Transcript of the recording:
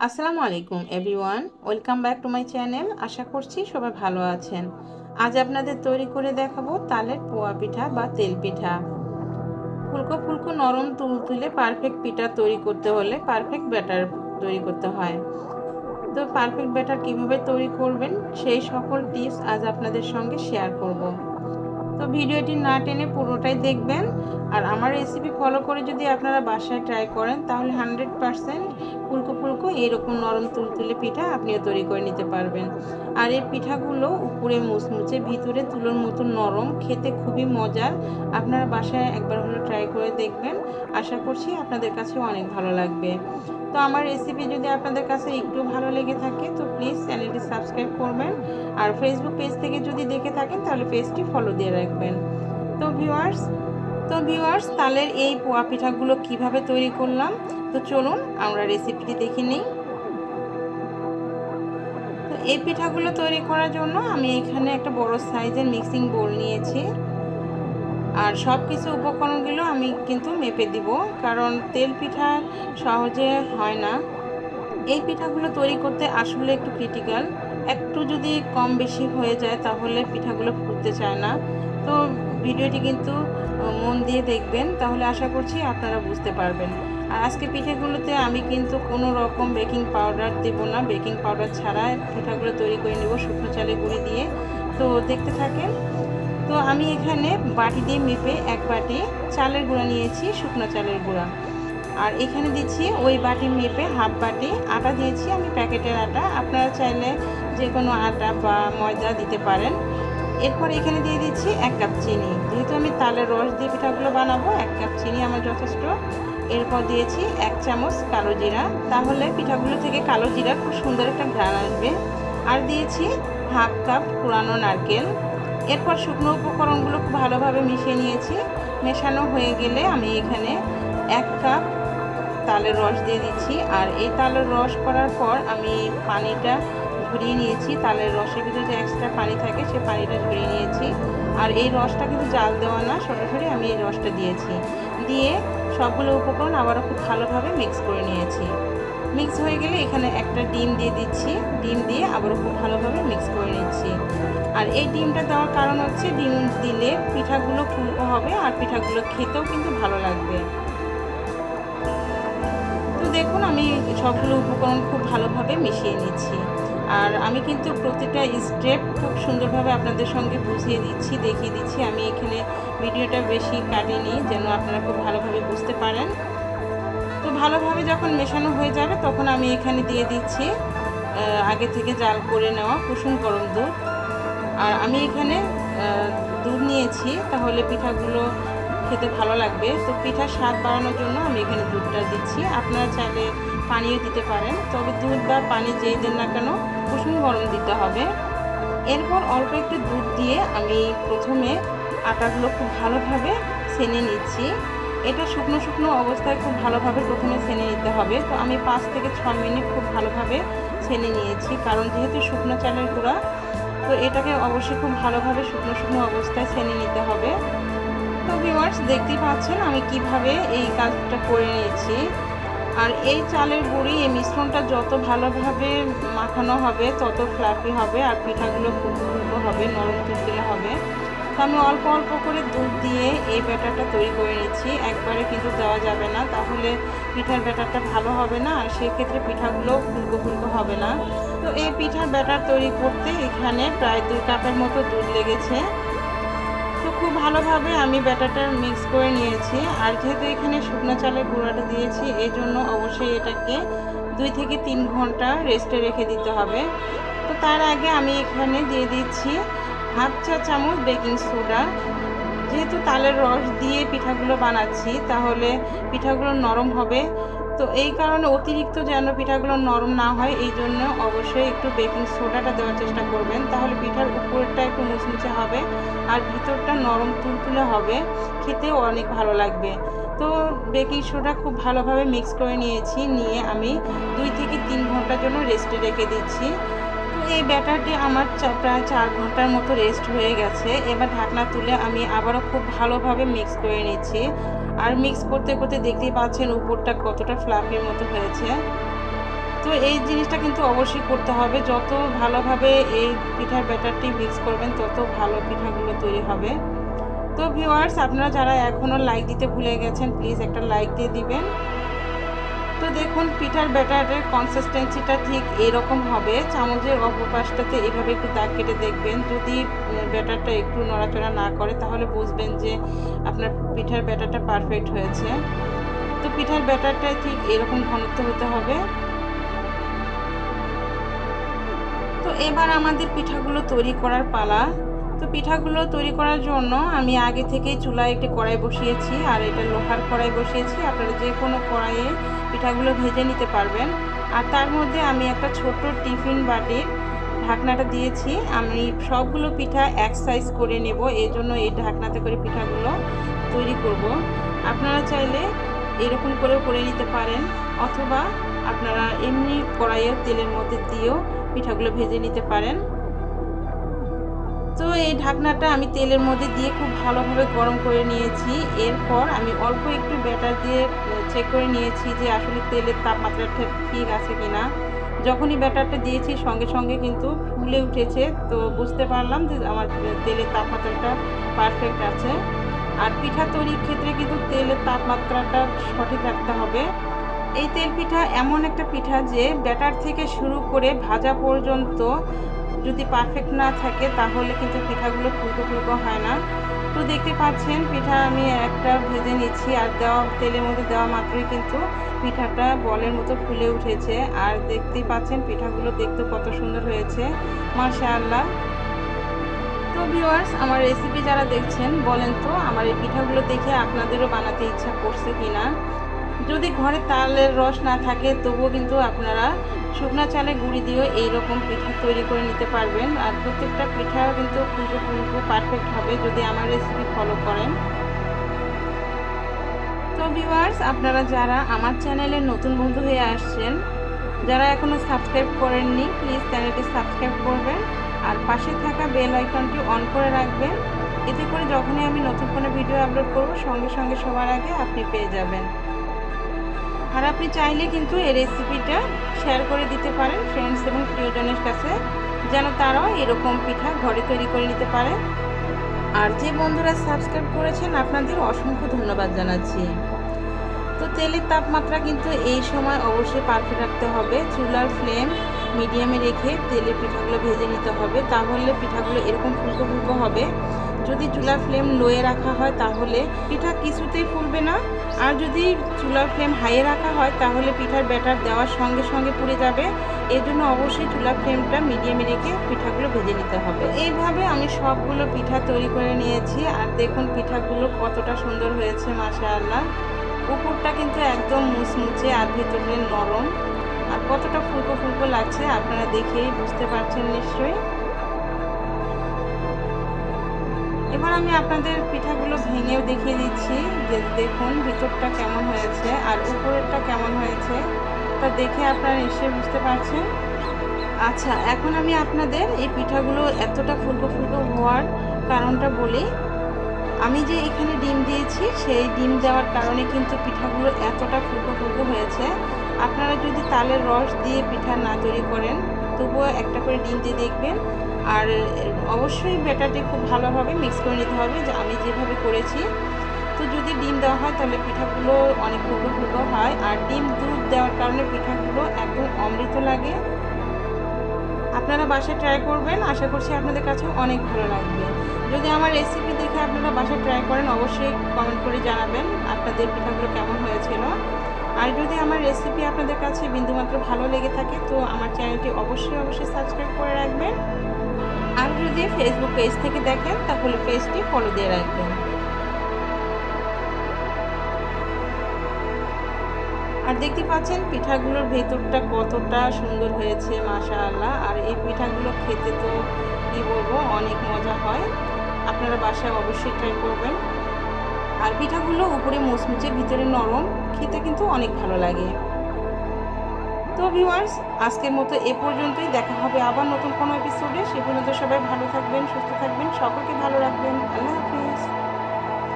আসসালামু আলাইকুম, everyone. Welcome back to my channel. আশা করছি সবাই ভালো আছেন। আজ আপনাদের তৈরি করে দেখাবো তালের পোয়া পিঠা বা তেল পিঠা। ফুলকো ফুলকো নরম তুল তুলে পারফেক্ট পিঠা তৈরি করতে হলে পারফেক্ট ব্যাটার তৈরি করতে হয়। তো পারফেক্ট ব্যাটার কীভাবে তৈরি করবেন সেই সকল টিপস আজ আপনাদের সঙ্গে শেয়ার করব। তো ভিডিওটি না টেনে পুরোটাই দেখবেন। আর আমার রেসিপি ফলো করে যদি আপনারা বাসায় ট্রাই করেন, তাহলে হান্ড্রেড পারসেন্ট ফুলকো ফুলকো এরকম নরম তুলতুলে পিঠা আপনিও তৈরি করে নিতে পারবেন। আর এই পিঠাগুলো উপরে মুচমুচে ভিতরে তুলোর মতো নরম, খেতে খুবই মজার। আপনারা বাসায় একবার হলো ট্রাই করে দেখবেন। আশা করছি আপনাদের কাছে অনেক ভালো লাগবে। তো আমার রেসিপি যদি আপনাদের কাছে একটু ভালো লেগে থাকে, তো প্লিজ চ্যানেলটি সাবস্ক্রাইব করবেন। আর ফেসবুক পেজ থেকে যদি দেখে থাকেন, তাহলে পেজটি ফলো দিয়ে রাখবেন। তো ভিউয়ার্স তো ভিউয়ার্স তালের এই পোয়া পিঠাগুলো কীভাবে তৈরি করলাম? তো চলুন আমরা রেসিপিটি দেখে নিই। তো এই পিঠাগুলো তৈরি করার জন্য আমি এখানে একটা বড় সাইজের মিক্সিং বোল নিয়েছি। আর সব কিছু উপকরণগুলো আমি কিন্তু মেপে দিব, কারণ তেল পিঠা সহজে হয় না। এই পিঠাগুলো তৈরি করতে আসলে একটু ক্রিটিক্যাল একটু যদি কম বেশি হয়ে যায় তাহলে পিঠাগুলো ফুটতে চায় না। তো ভিডিওটি কিন্তু মন দিয়ে দেখবেন, তাহলে আশা করছি আপনারা বুঝতে পারবেন। আর আজকে পিঠেগুলোতে আমি কিন্তু কোনো রকম বেকিং পাউডার দেব না। বেকিং পাউডার ছাড়া পিঠাগুলো তৈরি করে নেব শুকনো চালের গুঁড়ি দিয়ে। তো দেখতে থাকেন। তো আমি এখানে বাটি দিয়ে মেপে এক বাটি চালের গুঁড়া নিয়েছি, শুকনো চালের গুঁড়া। আর এখানে দিচ্ছি ওই বাটি মেপে হাফ বাটি আটা দিয়েছি, আমি প্যাকেটের আটা। আপনারা চাইলে যে কোনো আটা বা ময়দা দিতে পারেন। এরপর এখানে দিয়ে দিচ্ছি এক কাপ চিনি। যেহেতু আমি তালের রস দিয়ে পিঠাগুলো বানাবো, এক কাপ চিনি আমার যথেষ্ট। এরপর দিয়েছি এক চামচ কালো জিরা। তাহলে পিঠাগুলো থেকে কালো জিরা খুব সুন্দর একটা ঘ্রাণ আসবে। আর দিয়েছি হাফ কাপ পুরানো নারকেল। এরপর শুকনো উপকরণগুলো খুব ভালোভাবে মিশিয়ে নিয়েছি। মেশানো হয়ে গেলে আমি এখানে এক কাপ তালের রস দিয়ে দিচ্ছি। আর এই তালের রস করার পর আমি পানিটা ঝরিয়ে নিয়েছি। তালের রসের ভিতরে যে এক্সট্রা পানি থাকে, সে পানিটা ঝরিয়ে নিয়েছি। আর এই রসটা কিন্তু জাল দেওয়া না, সরাসরি আমি এই রসটা দিয়েছি। দিয়ে সবগুলো উপকরণ আবারও খুব ভালোভাবে মিক্স করে নিয়েছি। মিক্স হয়ে গেলে এখানে একটা ডিম দিয়ে দিচ্ছি। ডিম দিয়ে আবারও খুব ভালোভাবে মিক্স করে নিচ্ছি। আর এই ডিমটা দেওয়ার কারণ হচ্ছে ডিম দিলে পিঠাগুলো ফুলকো হবে আর পিঠাগুলো খেতেও কিন্তু ভালো লাগবে। তো দেখুন, আমি সবগুলো উপকরণ খুব ভালোভাবে মিশিয়ে নিচ্ছি। আর আমি কিন্তু প্রতিটা স্টেপ খুব সুন্দরভাবে আপনাদের সঙ্গে বুঝিয়ে দিচ্ছি, দেখিয়ে দিচ্ছি। আমি এখানে ভিডিওটা বেশি কাটিনি যেন আপনারা খুব ভালোভাবে বুঝতে পারেন। তো ভালোভাবে যখন মেশানো হয়ে যাবে তখন আমি এখানে দিয়ে দিচ্ছি আগে থেকে জাল করে নেওয়া কুসুম গরম দুধ। আর আমি এখানে দুধ নিয়েছি, তাহলে পিঠাগুলো খেতে ভালো লাগবে। তো পিঠার স্বাদ বাড়ানোর জন্য আমি এখানে দুধটা দিচ্ছি। আপনারা চাইলে পানিও দিতে পারেন। তবে দুধ বা পানি যেই দেন না কেন কুসুম গরম দিতে হবে। এরপর অল্প একটু দুধ দিয়ে আমি প্রথমে আটাগুলো খুব ভালোভাবে সেনে নিচ্ছি। এটা শুকনো শুকনো অবস্থায় খুব ভালোভাবে প্রথমে সেনে নিতে হবে। তো আমি পাঁচ থেকে ছ মিনিট খুব ভালোভাবে ছেনে নিয়েছি। কারণ যেহেতু শুকনো চালের গুঁড়া, তো এটাকে অবশ্যই খুব ভালোভাবে শুকনো শুকনো অবস্থায় ছেনে নিতে হবে। তো ভিউয়ার্স দেখতেই পাচ্ছেন আমি কীভাবে এই কাজটা করে নিয়েছি। আর এই চালের গুঁড়ি, এই মিশ্রণটা যত ভালোভাবে মাখানো হবে, তত ফ্লাফি হবে আর পিঠাগুলো ফুলকো ফুলকো হবে, নরম তুলতুলে হবে। তো আমি অল্প অল্প করে দুধ দিয়ে এই ব্যাটারটা তৈরি করে নিচ্ছি। একবারে কিন্তু দেওয়া যাবে না, তাহলে পিঠার ব্যাটারটা ভালো হবে না আর সেক্ষেত্রে পিঠাগুলো ফুলকো ফুলকো হবে না। তো এই পিঠার ব্যাটার তৈরি করতে এখানে প্রায় দুই কাপের মতো দুধ লেগেছে। খুব ভালোভাবে আমি ব্যাটারটা মিক্স করে নিয়েছি। আর যেহেতু এখানে শুকনো চালের গুঁড়াটা দিয়েছি, এই জন্য অবশ্যই এটাকে দুই থেকে তিন ঘণ্টা রেস্টে রেখে দিতে হবে। তো তার আগে আমি এখানে দিয়ে দিচ্ছি হাফ চা চামচ বেকিং সোডা যেহেতু তালের রস দিয়ে পিঠাগুলো বানাচ্ছি, তাহলে পিঠাগুলো নরম হবে। তো এই কারণে অতিরিক্ত যেন পিঠাগুলো নরম না হয়, এই জন্য অবশ্যই একটু বেকিং সোডাটা দেওয়ার চেষ্টা করবেন। তাহলে পিঠার উপরটা একটু মুচমুচে হবে আর ভিতরটা নরম তুলতুলে হবে, খেতেও অনেক ভালো লাগবে। তো বেকিং সোডা খুব ভালোভাবে মিক্স করে নিয়েছি, নিয়ে আমি দুই থেকে তিন ঘণ্টার জন্য রেস্টে রেখে দিচ্ছি। এই ব্যাটারটি আমার প্রায় চার ঘণ্টার মতো রেস্ট হয়ে গেছে। এবার ঢাকনা তুলে আমি আবারও খুব ভালোভাবে মিক্স করে নিচ্ছি। আর মিক্স করতে করতে দেখতেই পাচ্ছেন উপরটা কতটা ফ্লাফির মতো হয়েছে। তো এই জিনিসটা কিন্তু অবশ্যই করতে হবে। যত ভালোভাবে এই পিঠার ব্যাটারটি মিক্স করবেন, তত ভালো পিঠাগুলো তৈরি হবে। তো ভিউয়ার্স আপনারা যারা এখনও লাইক দিতে ভুলে গেছেন প্লিজ একটা লাইক দিয়ে দিবেন। তো দেখুন, পিঠার ব্যাটারের কনসিস্টেন্সিটা ঠিক এরকম হবে। চামচের অপপাশটাতে এভাবে একটু দাগ কেটে দেখবেন। যদি ব্যাটারটা একটু নড়াচড়া না করে, তাহলে বুঝবেন যে আপনার পিঠার ব্যাটারটা পারফেক্ট হয়েছে। তো পিঠার ব্যাটারটা ঠিক এরকম ঘনত্ব হতে হবে। তো এবার আমাদের পিঠাগুলো তৈরি করার পালা। তো পিঠাগুলো তৈরি করার জন্য আমি আগে থেকেই চুলায় একটি কড়াই বসিয়েছি, আর এটা লোহার কড়াই বসিয়েছি। আপনারা যে কোনো কড়াইয়ে পিঠাগুলো ভেজে নিতে পারবেন। আর তার মধ্যে আমি একটা ছোট টিফিন বাটির ঢাকনাটা দিয়েছি। আমি সবগুলো পিঠা এক সাইজ করে নেব এই জন্য এই ঢাকনাতে করে পিঠাগুলো তৈরি করব। আপনারা চাইলে এরকম করেও করে নিতে পারেন, অথবা আপনারা এমনি কড়াইয়েও তেলের মধ্যে দিয়েও পিঠাগুলো ভেজে নিতে পারেন। তো এই ঢাকনাটা আমি তেলের মধ্যে দিয়ে খুব ভালোভাবে গরম করে নিয়েছি। এরপর আমি অল্প একটু ব্যাটার দিয়ে চেক করে নিয়েছি যে আসলে তেলের তাপমাত্রাটা ঠিক আছে কি না যখনই ব্যাটারটা দিয়েছি সঙ্গে সঙ্গে কিন্তু ফুলে উঠেছে। তো বুঝতে পারলাম যে আমার তেলের তাপমাত্রাটা পারফেক্ট আছে। আর পিঠা তৈরির ক্ষেত্রে কিন্তু তেলের তাপমাত্রাটা সঠিক রাখতে হবে। এই তেল পিঠা এমন একটা পিঠা যে ব্যাটার থেকে শুরু করে ভাজা পর্যন্ত যদি পারফেক্ট না থাকে, তাহলে কিন্তু পিঠাগুলো ফুলকো ফুলকো হয় না। তো দেখতে পাচ্ছেন, পিঠা আমি একটা ভেজে নিচ্ছি, আর দেওয়া, তেলের মধ্যে দেওয়া মাত্রই কিন্তু পিঠাটা বলের মতো ফুলে উঠেছে। আর দেখতেই পাচ্ছেন, পিঠাগুলো দেখতে কত সুন্দর হয়েছে। মাশাআল্লাহ। তো ভিউয়ার্স আমার রেসিপি যারা দেখছেন, বলেন তো, আমার এই পিঠাগুলো দেখে আপনাদেরও বানাতে ইচ্ছা করছে কিনা? যদি ঘরে তালের রস না থাকে, তবুও কিন্তু আপনারা শুকনা চালে গুঁড়ি দিয়েও এইরকম পিঠা তৈরি করে নিতে পারবেন। আর প্রত্যেকটা পিঠা কিন্তু ফুলকো ফুলকো পারফেক্ট হবে যদি আমার রেসিপি ফলো করেন। তো ভিউয়ার্স আপনারা যারা আমার চ্যানেলে নতুন বন্ধু হয়ে আসছেন, যারা এখনও সাবস্ক্রাইব করেননি প্লিজ চ্যানেলটি সাবস্ক্রাইব করবেন। আর পাশে থাকা বেল আইকনটি অন করে রাখবেন। এতে করে যখনই আমি নতুন কোনো ভিডিও আপলোড করব, সঙ্গে সঙ্গে সবার আগে আপনি পেয়ে যাবেন। আর আপনি চাইলে কিন্তু এই রেসিপিটা শেয়ার করে দিতে পারেন ফ্রেন্ডস এবং প্রিয়জনের কাছে, যেন তারাও এরকম পিঠা ঘরে তৈরি করে নিতে পারে। আর যে বন্ধুরা সাবস্ক্রাইব করেছেন, আপনাদের অসংখ্য ধন্যবাদ জানাচ্ছি। তো তেলের তাপমাত্রা কিন্তু এই সময় অবশ্যই পারফেক্ট রাখতে হবে। চুলার ফ্লেম মিডিয়ামে রেখে তেলের পিঠাগুলো ভেজে নিতে হবে। তাহলে পিঠাগুলো এরকম ফুলকো ফুলকো হবে। যদি চুলার ফ্লেম লোয়ে রাখা হয় তাহলে পিঠা কিছুতেই ফুলবে না। আর যদি চুলার ফ্লেম হাইয়ে রাখা হয় তাহলে পিঠার ব্যাটার দেওয়ার সঙ্গে সঙ্গে পুড়ে যাবে। এই জন্য অবশ্যই চুলার ফ্লেমটা মিডিয়ামে রেখে পিঠাগুলো ভেজে নিতে হবে। এইভাবে আমি সবগুলো পিঠা তৈরি করে নিয়েছি। আর দেখুন পিঠাগুলো কতটা সুন্দর হয়েছে মাসা আল্লাহ উপরটা কিন্তু একদম মুচমুচে আর ভিতরে নরম। আর কতটা ফুলকো ফুলকো লাগছে আপনারা দেখেই বুঝতে পারছেন নিশ্চয়ই। এবার আমি আপনাদের পিঠাগুলো ভেঙেও দেখিয়ে দিচ্ছি। যে দেখুন ভিতরটা কেমন হয়েছে আর উপরেরটা কেমন হয়েছে। তা দেখে আপনারা নিশ্চয়ই বুঝতে পারছেন। আচ্ছা এখন আমি আপনাদের এই পিঠাগুলো এতটা ফুলকো ফুলকো হওয়ার কারণটা বলি। আমি যে এখানে ডিম দিয়েছি, সেই ডিম দেওয়ার কারণে কিন্তু পিঠাগুলো এতটা ফুলকো ফুলকো হয়েছে। আপনারা যদি তালের রস দিয়ে পিঠা না তৈরি করেন, তবুও একটা করে ডিম দিয়ে দেখবেন। আর অবশ্যই ব্যাটারটি খুব ভালোভাবে মিক্স করে নিতে হবে। যে আমি যেভাবে করেছি, তো যদি ডিম দেওয়া হয় তাহলে পিঠাগুলো অনেক ফুলকো ফুলকো হয়। আর ডিম দুধ দেওয়ার কারণে পিঠাগুলো একদম অমৃত লাগে। আপনারা বাসায় ট্রাই করবেন, আশা করছি আপনাদের কাছে অনেক ভালো লাগবে। যদি আমার রেসিপি দেখে আপনারা বাসায় ট্রাই করেন, অবশ্যই কমেন্ট করে জানাবেন আপনাদের পিঠাগুলো কেমন হয়েছিল। আর যদি আমার রেসিপি আপনাদের কাছে বিন্দুমাত্র ভালো লেগে থাকে, তো আমার চ্যানেলটি অবশ্যই অবশ্যই সাবস্ক্রাইব করে রাখবেন। আর যদি ফেসবুক পেজ থেকে দেখেন, তাহলে পেজটি ফলো দিয়ে রাখবেন। আর দেখতে পাচ্ছেন, পিঠাগুলোর ভেতরটা কতটা সুন্দর হয়েছে মাশা আল্লাহ আর এই পিঠাগুলো খেতে তো, কি বলব, অনেক মজা হয়। আপনারা বাসায় অবশ্যই ট্রাই করবেন। আর পিঠাগুলো উপরে মুচমুচে, ভিতরে নরম, খেতে কিন্তু অনেক ভালো লাগে। তো ভিউয়ার্স আজকের মতো এ পর্যন্তই। দেখা হবে আবার নতুন কোনো এপিসোডে সে পর্যন্ত সবাই ভালো থাকবেন, সুস্থ থাকবেন, সকলকে ভালো রাখবেন। আল্লাহ হাফিজ।